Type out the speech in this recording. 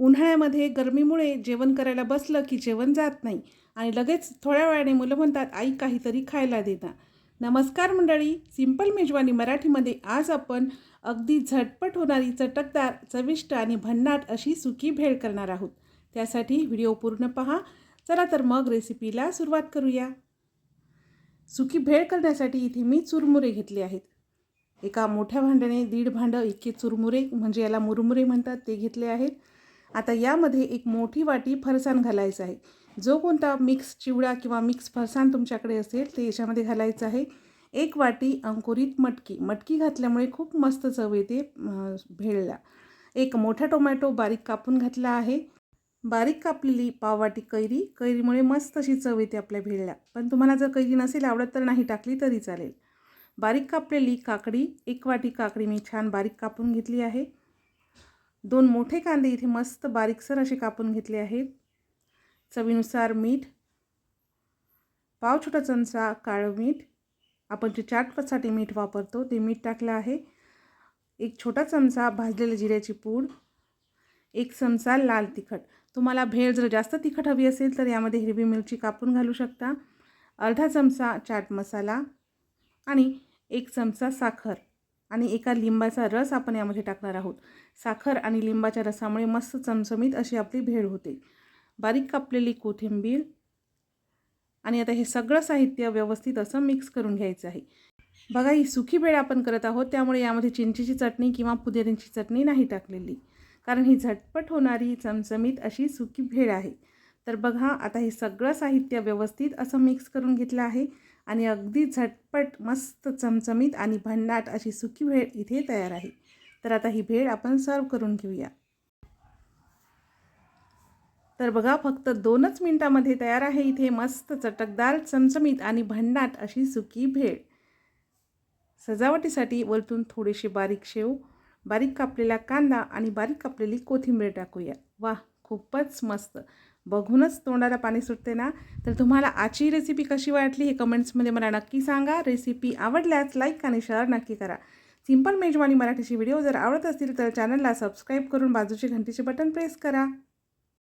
उन्हाळ्यामध्ये गरमीमुळे जेवण करायला बसलं की जेवण जात नाही. आणि लगेच थोड्या वेळाने मुलं म्हणतात आई काहीतरी खायला देता नमस्कार मंडळी सिंपल मेजवानी मराठीमध्ये आज आपण अगदी झटपट होणारी चटकदार चविष्ट आणि भन्नाट अशी सुकी भेळ करणार आहोत. त्यासाठी व्हिडिओ पूर्ण पहा. चला तर मग रेसिपीला सुरुवात करूया. सुकी भेळ करण्यासाठी इथे मी चुरमुरे घेतले आहेत. एका मोठ्या भांड्याने दीड भांडं इतके चुरमुरे म्हणजे याला मुरमुरे म्हणतात ते घेतले आहेत. आता यामध्ये एक मोठी वाटी फरसाण घालायचं आहे. जो कोणता मिक्स चिवडा किंवा मिक्स फरसाण तुमच्याकडे असेल ते याच्यामध्ये घालायचं आहे. एक वाटी अंकुरित मटकी. मटकी घातल्यामुळे खूप मस्त चव येते भेळला. एक मोठा टोमॅटो बारीक कापून घातला आहे. बारीक कापलेली पाववाटी कैरी. कैरीमुळे मस्त अशी चव येते आपल्या भेळला पण तुम्हाला जर कैरी नसेल आवडत तर नाही टाकली तरी चालेल. बारीक कापलेली काकडी. एक वाटी काकडी मी छान बारीक कापून घेतली आहे. दोन मोठे कांदे इथे मस्त बारीकसर असे कापून घेतले आहेत. चवीनुसार मीठ पाव छोटा चमचा काळं मीठ. आपण जे चाटसाठी मीठ वापरतो ते मीठ टाकलं आहे. एक छोटा चमचा भाजलेल्या जिऱ्याची पूड एक चमचा लाल तिखट. तुम्हाला भेळ जर जास्त तिखट हवी असेल तर यामध्ये हिरवी मिरची कापून घालू शकता. अर्धा चमचा चाट मसाला आणि एक चमचा साखर. आणि एका लिंबाचा रस आपण यामध्ये टाकणार आहोत. साखर आणि लिंबाच्या रसामुळे मस्त चमचमीत अशी आपली भेळ होते. बारीक कापलेली कोथिंबीर आणि आता हे सगळं साहित्य व्यवस्थित असं मिक्स करून घ्यायचं आहे. बघा ही सुखी भेळ आपण करत आहोत त्यामुळे यामध्ये चिंचेची चटणी किंवा पुदिन्याची चटणी नाही टाकलेली. कारण ही झटपट होणारी चमचमीत अशी सुकी भेळ आहे. तर बघा आता हे सगळं साहित्य व्यवस्थित असं मिक्स करून घेतलं आहे. आणि अगदी झटपट मस्त चमचमीत आणि भन्नाट अशी सुकी भेळ इथे तयार आहे. तर आता ही भेळ आपण सर्व करून घेऊया. तर बघा फक्त दोनच मिनटामध्ये तयार आहे इथे मस्त चटकदार चमचमीत आणि भन्नाट अशी सुकी भेळ. सजावटीसाठी वरतून थोडेसे बारीक शेव बारीक कापलेला कांदा आणि बारीक कापलेली कोथिंबीर टाकूया. वा खूपच मस्त. बघूनच तोंडाला पाणी सुटते ना? तर तुम्हाला आजची रेसिपी कशी वाटली हे कमेंट्समध्ये मला नक्की सांगा. रेसिपी आवडल्यास लाईक आणि शेअर नक्की करा. सिंपल मेजवानी मराठीची व्हिडिओ जर आवडत असतील तर चॅनलला सबस्क्राईब करून बाजूची घंटीचे बटन प्रेस करा.